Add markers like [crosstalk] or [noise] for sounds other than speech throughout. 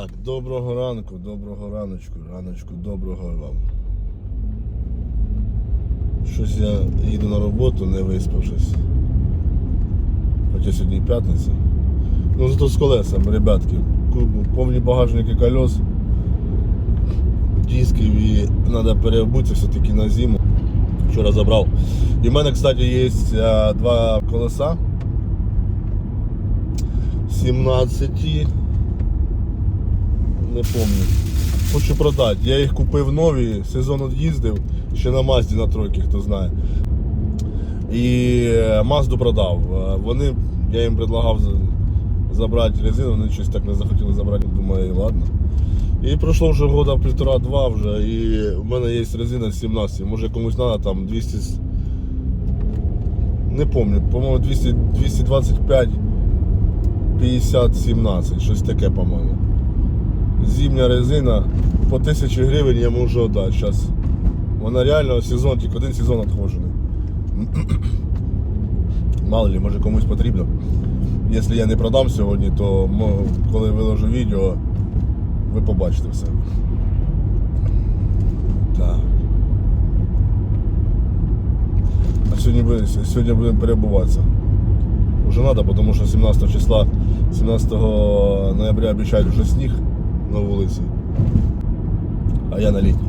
Так, доброго ранку, доброго раночку, раночку, доброго вам. Щось я їду на роботу, не виспавшись. Хоча сьогодні п'ятниця. Ну зато з колесами, ребятки. Повні багажники колес, дисків і треба переобутися все-таки на зиму. Вчора забрав. І в мене, кстати, є е, два колеса. 17 не помню. Хочу продати. Я їх купив нові, сезон від'їздив, ще на Мазді на тройки, хто знає. І е, Мазду продав. Е, Вони, я їм предлагав забрати резину, вони щось так не захотіли забрати, думаю, і ладно. І пройшло вже года півтора-два вже, і в мене є резина 17. Може комусь треба там 200. Не пам'ятаю, по-моєму 200, 225 50 17, щось таке, по-моєму зимня резина по 1000 гривень я можу віддати зараз. Вона реально сезон, тільки один сезон відходжений. [clears throat] Мало ли, може комусь потрібно. Якщо я не продам сьогодні, то коли виложу відео, ви побачите все. Так. А сьогодні, сьогодні будемо перебуватися. Уже треба, тому що 17 числа, 17 ноября обіцяють вже сніг на вулиці. А я на літній.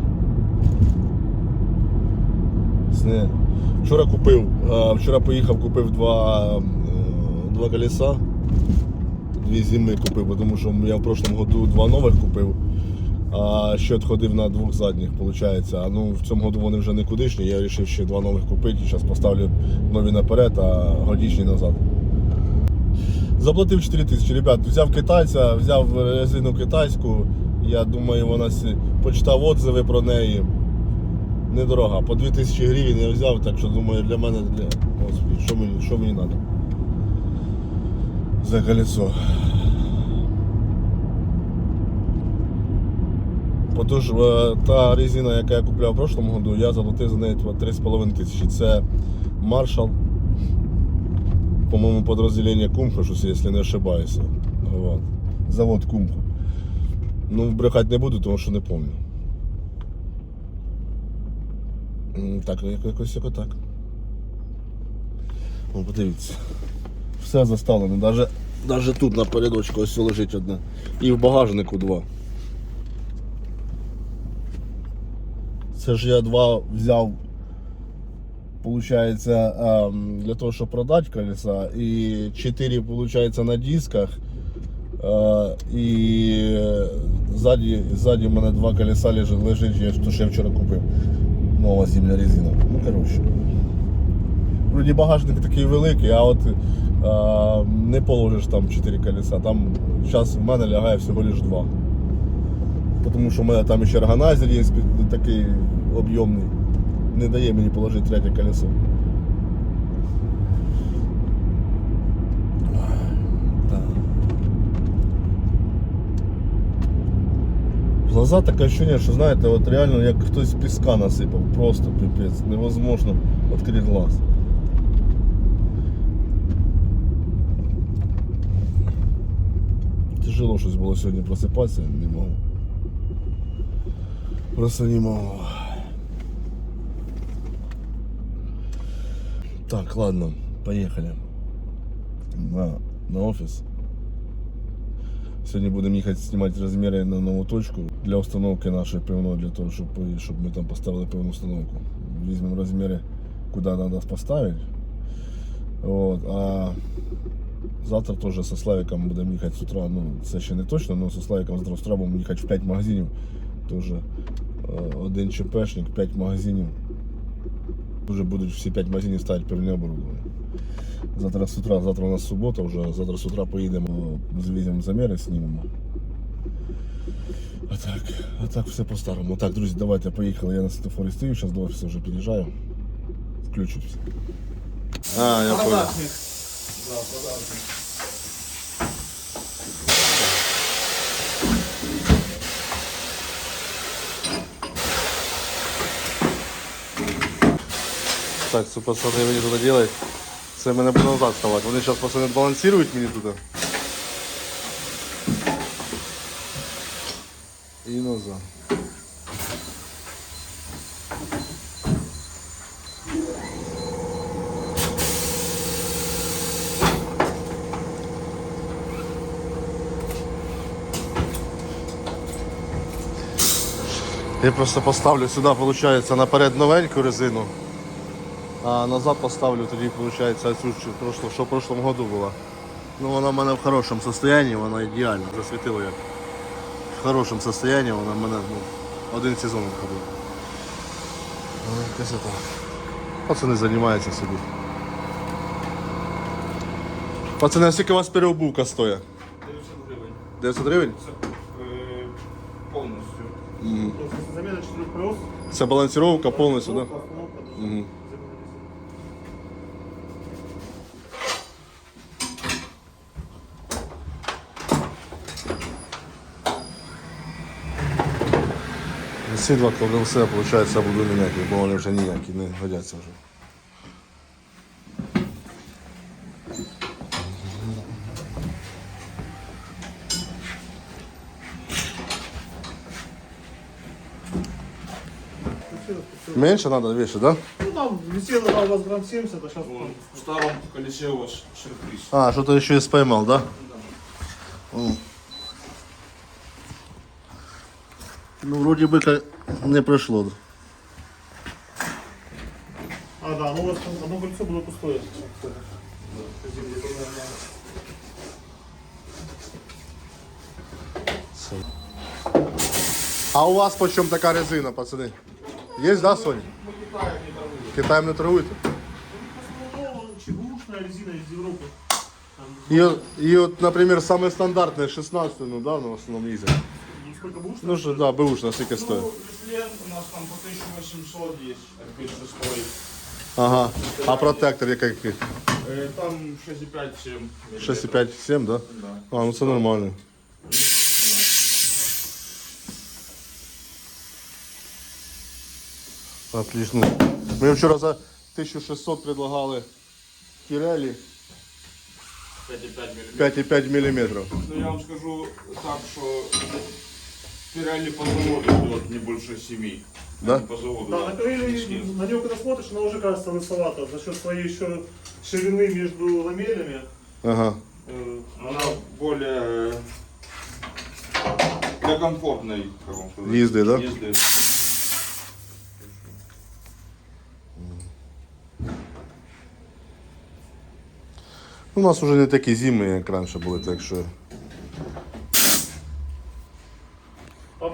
Сни. Вчора купив, вчора поїхав, купив два, е, два колеса. Дві зими купив, тому що я в прошлому году два нових купив, а ще відходив на двох задніх, виходить. А ну в цьому году вони вже никудишні, я вирішив ще два нових купити і зараз поставлю нові наперед, а годічні назад. Заплатив 4 тисячі, ребят, взяв китайця, взяв резину китайську. Я думаю, вона почитав отзиви про неї. Недорога. По 2 тисячі гривень я взяв, так що думаю, для мене для. Господи, що мені, що мені треба? За колесо. Отож, е, та резина, яка я купляв в прошлому году, я заплатив за неї 3,5 тисячі. Це Marshall по-моему, подразделение Кумха, щось, если не ошибаюся. Вот. Завод Кумха. Ну, брехати не буду, тому що не пам'ятаю. Так, як- якось як так. О, подивіться. Все заставлено, даже, даже тут на передочку ось лежить одне. І в багажнику два. Це ж я два взяв получается, для того, щоб продати колеса, і 4, получается, на дисках, і ззаді, ззаді в мене два колеса лежить, лежить то, що я вчора купив. Нова зимня резина. Ну, коротше. Вроді багажник такий великий, а от е, не положиш там 4 колеса. Там зараз в мене лягає всього лиш 2. Тому що в мене там ще органайзер є такий об'ємний не дає мені положити третє колесо. Так. В Глаза таке ощущение, що знаєте, от реально як хтось з піска насипав, просто пипець, невозможно відкрити глаз. Тяжело щось було сьогодні просипатися, не можу. Просто не можу. Так, ладно, поехали на, на офис. Сегодня будем ехать снимать размеры на новую точку для установки нашей пивной, для того, чтобы, чтобы мы там поставили пивную установку. Возьмем размеры, куда надо поставить. Вот, а завтра тоже со Славиком будем ехать с утра, ну, ще не точно, но со Славиком с утра будем ехать в 5 магазинів. Тоже е, один ЧПшник, 5 магазинів. Уже будуть всі 5 магазинів ставити пивне оборудование. Завтра з утра, завтра у нас субота вже, завтра з утра поїдемо, звіземо заміри, знімемо. А так, а так все по-старому. Так, друзі, давайте поїхали. Я на світофорі стою, зараз до офісу вже під'їжджаю. Включусь. А, я понял. Так, це пацани мені тут делають. Це мене буде назад ставати. Вони зараз пацани балансують мені тут. і назад. Я просто поставлю сюди, виходить, наперед новеньку резину, а назад поставлю тоді, виходить, цю, що в прошло- що в прошлому году була. Ну, вона в мене в хорошому стані, вона ідеально засвітила як. В хорошому стані, вона в мене ну, один сезон ходила. Ну, красота. Пацани займаються собі. Пацани, а скільки у вас переобувка стоїть? 900 гривень. 900 гривень? Це е, повністю. То есть замена 4 колес. Це балансировка повністю, так? Да? Остановка, Ці два колеса, виходить, буду міняти, бо вони вже ніякі не годяться вже. Менше треба більше, так? Да? Ну там висело на у вас грамм 70, а сейчас Вон, в старому колесе у вас сюрприз. А, что-то еще и споймал, да? М. Ну, вроде бы как не пришло. А, да, ну у вас одно кольцо было пустое. А у вас почем такая резина, пацаны? Есть, да, Соня? Китаем не торгуете? Ну, чебушная резина из Европы. Там, И, и вот, например, самые стандартные 16 ну да, ну, в основном ездят. Ну, сколько бушная? Ну что, да, бэушная, сколько стоит. Ну, член у нас там по 1800 есть, RP6. Ага. А протектор какие? Е, Там 6,5-7 6,5, 7, да? Да. А, ну це нормально. Отлично. Ми вчора за 1600 предлагали Pirelli 5,5 мм. 5,5 мм. Ну я вам скажу так, что Пирelli по заводу идет не больше 7. Да? По заводу, Да, на Низкие. на нее когда смотришь, она уже кажется лысовата за счет своей еще ширины между ламелями. Ага. Э, Она более для комфортной, как вам сказать, Езды, да? Езды. У нас вже не такі зими, як раніше були, так що.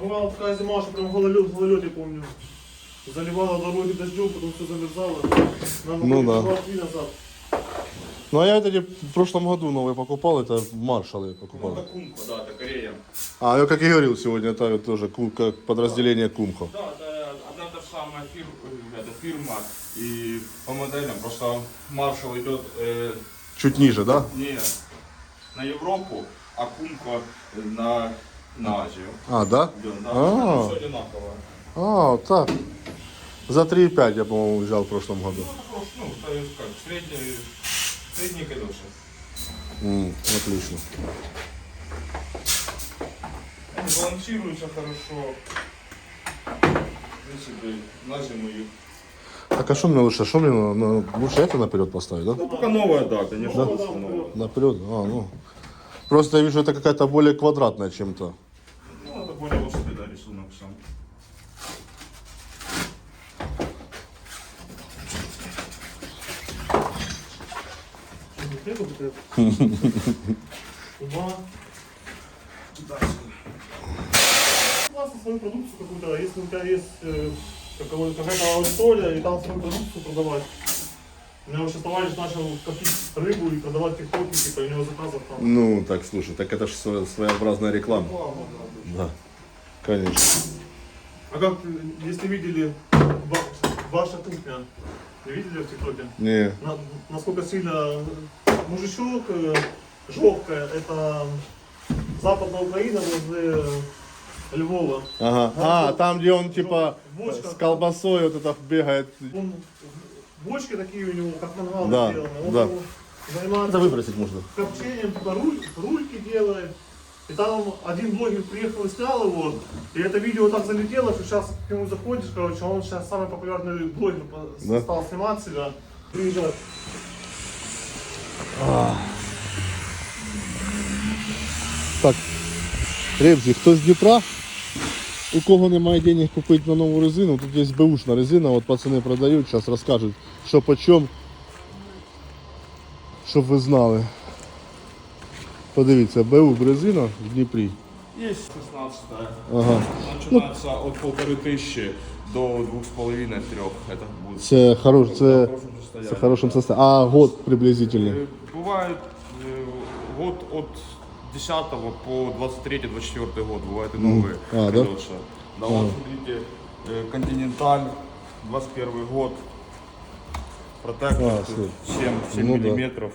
Бывала такая зима, что прям гололед, гололед, помню. Заливала дороги дождем, потом все замерзало. Нам Ну было да. назад. Ну а я тоді в прошлом году новый покупал, это маршалы Ну, покупал. это Кумко, да, это Корея. А, я как и говорил сегодня, это тоже ку- как подразделение Кумхо. Да, это одна та же самая фирма, это фирма и по моделям просто Маршал идет э, Чуть ниже, да? не на Европу, а Кумко на, на Азию. А, да? Да, А. все одинаково. А, так. За 3,5 я, по-моему, взял в прошлом году. Ну, ну, то есть как, средний, средний. М, отлично. Они балансируются хорошо. В принципе, на зиму их. Так а что мне лучше? Что мне на- на- лучше это наперед поставить, да? Ну, пока новая, да, конечно, Да? Наперед? А, ну. Просто я вижу, это какая-то более квадратная, чем то. Ну, это более острый, да, рисунок сам. Что, вот это? Ума. Классно свою продукцию какую-то, если у тебя есть э, какая-то аудитория, и там свою продукцию продавать. У меня вообще товарищ начал копить рыбу и продавать тиктоки, типа, у него заказов там. Ну, так, слушай, так это же своеобразная реклама. Да, конечно. А как, э, если видели ваша кухня, не видели в тиктоке? Не. На- насколько сильно мужичок, э, жопка, это западная Украина возле Львова. Ага. А, там, где он типа Бочка. с колбасой вот это бегает. Он, бочки такие у него, как мангал Да, сделаны. Он да. занимается Это выбросить можно. копчением, типа руль, рульки делает. И там один блогер приехал и снял его, и это видео так залетело, что сейчас к нему заходишь, короче, он сейчас самый популярный блогер по- Да? стал снимать себя. Приезжает. Так, ребзі, хто з Дніпра, у кого немає денег купити на нову резину, тут є беушна резина, от пацани продають, зараз розкажуть, що по чому, щоб ви знали. Подивіться, БУ резина в Дніпрі. Есть 16 Ага. Начинается от полторы тысячи до двух с половиной трех. Это будет Це хорош, в це, хорошем состоянии. це хорошим составом. А год приблизительно. Э, Бывает э, год от 10 по 23-24 год. Бывают и новые А, да? колеса. Да, вот смотрите, э, Континенталь, 21 год. Протектор А, тут слушай. 7, 7 Ну да.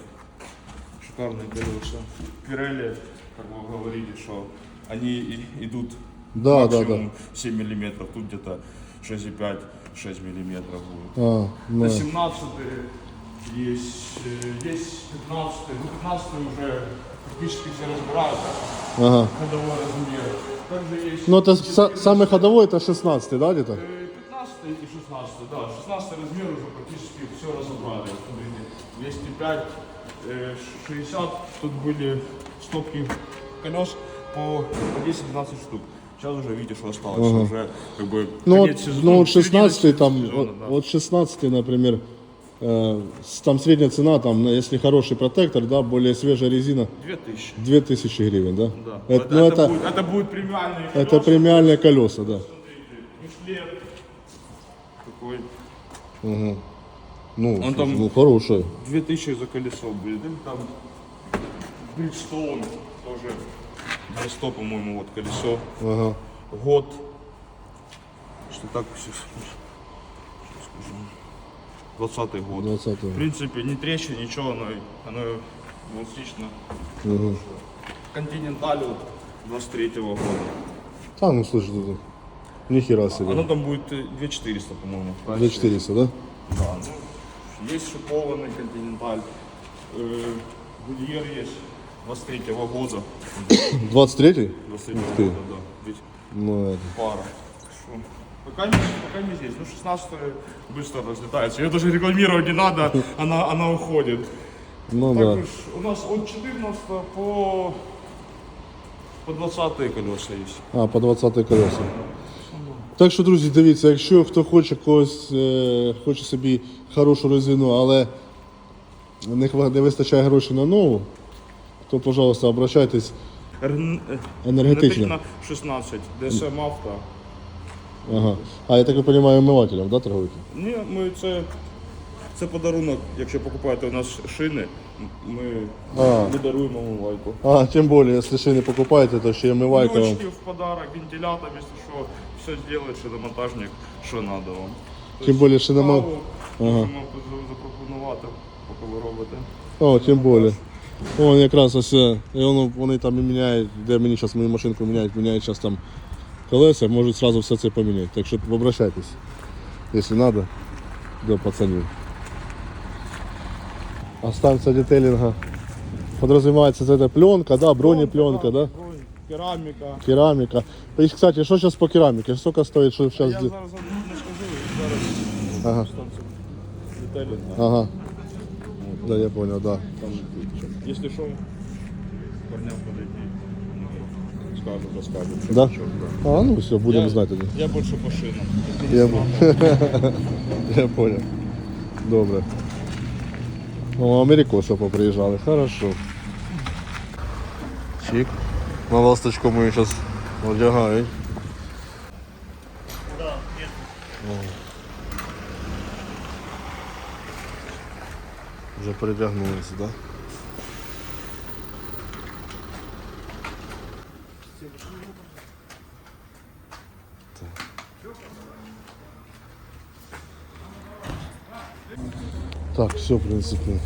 Шикарные колеса. Пирелли, как вы говорите, что они идут Да, да, максимум 7 миллиметров. Тут где-то 6,5, 6 миллиметров будет. А, ну, 18 есть, э, есть 15 ну 15 уже практически все разбираются, ага. ходовой размер. Также есть Ну, это са- самый ходовой, это 16, да, где-то? э, 15 и 16, да, 16 размер уже практически все разобрали. Вот Смотрите, 205, э, 60, тут были стопки колес по, по 10-12 штук. Сейчас уже видите, что осталось, что уже как бы Ну, конец вот, сезона, ну, вот середина 16 там, сезона, вот, да. вот 16 например, э, там средняя цена, там, на- если хороший протектор, да, более свежая резина, 2000. 2000 гривен, да? Да. Это, ну, это, будет, это будет премиальный это премиальные колеса, да. Мишлен. Такой. Ну, Он там- ну хороший. 2000 за колесо будет. И там Bridgestone тоже. 100, по-моему, вот колесо. Ага. Год. Что так скажу. 20 год. 20 В принципе, не трещин, ничего, оно, оно эластично. Континенталь вот 23 года. А, ну слушай, тут нихера себе. Оно там будет э, 2400, по-моему. 2400, да? Да, ну, есть шипованный континенталь. Гудьер есть 23 года. 23 23 ты. года, да. Ведь Ну, это. пара. Шо? Пока не, пока не здесь. Ну, 16 быстро разлетается. Ее даже рекламировать не надо, она, она уходит. Ну Так да. уж у нас от 14 по, по 20 колеса есть. А, по 20 колеса. Так що, друзі, дивіться, якщо хто хоче когось, е, хоче собі хорошу резину, але не, хва- не вистачає грошей на нову, то, пожалуйста, обращайтесь Р- енергетично. 16, ДСМ авто. Ага. А я так розумію, омивателем, да, торгуєте? Ні, ми це, це подарунок, якщо покупаєте у нас шини, ми, А. ми даруємо омивайку. А, тим більше, якщо ще не покупаєте, то ще й омивайка вам. Ключки в подарок, вентилятор, якщо що, все зробить, шиномонтажник, що треба вам. Тим більше, що нема. Каву Можемо за- запропонувати, поки ви робите. О, тим більше. Вон якраз ось, е, і воно, вони там і міняють, де мені зараз мою машинку міняють, міняють зараз там колеса, можуть одразу все це поміняти. Так що обращайтесь, якщо треба, до пацанів. А станція детейлінга подразумевается это пленка, да, бронепленка, да, Бронь, Кераміка. керамика. И, кстати, что сейчас по керамике? Сколько стоит, что сейчас? Я зараз не скажу, зараз Ага. станцію деталі. Ага. Да, я понял, да. Якщо що, парням подойти, ну, скажу, розкажу. що Да? що, да. А, ну все, будем Я- знать тогда. Я більше по шинам. Я, [laughs] я понял. Добре. О, Америкоса поприїжджали, хорошо. Чик. На ласточку ми зараз одягають. Да, передягнулися, так? Да? Так, все, в принципе.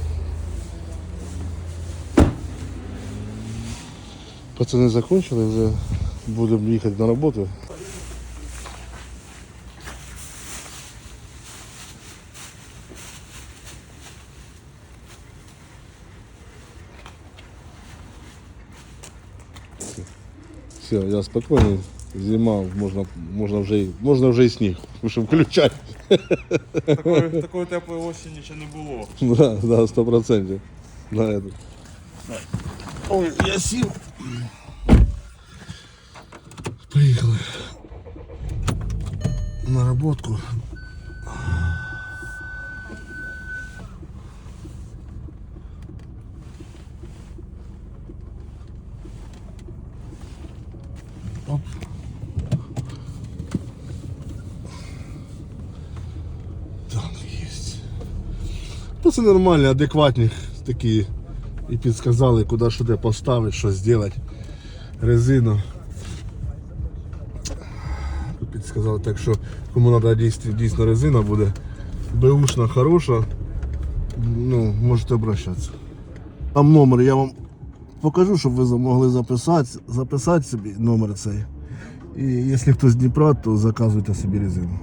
Пацаны закончили, уже будем ехать на работу. Все, я спокійний. Зима, можна, можна, вже, і- можна вже і сніг, щоб включати. Такої, такої теплої осені ще не було. Да, да, 100%. На это. Ой, я сів. Приїхали. На роботку. Це нормальні, адекватні такі. І підсказали, куди що де поставити, що зробити. Резину. Підсказали так, що кому треба дійсно, дійсно резина буде. Беушна хороша. Ну, можете обращатися. Там номер я вам покажу, щоб ви могли записати, записати собі номер цей. І якщо хтось з Дніпра, то заказуйте собі резину.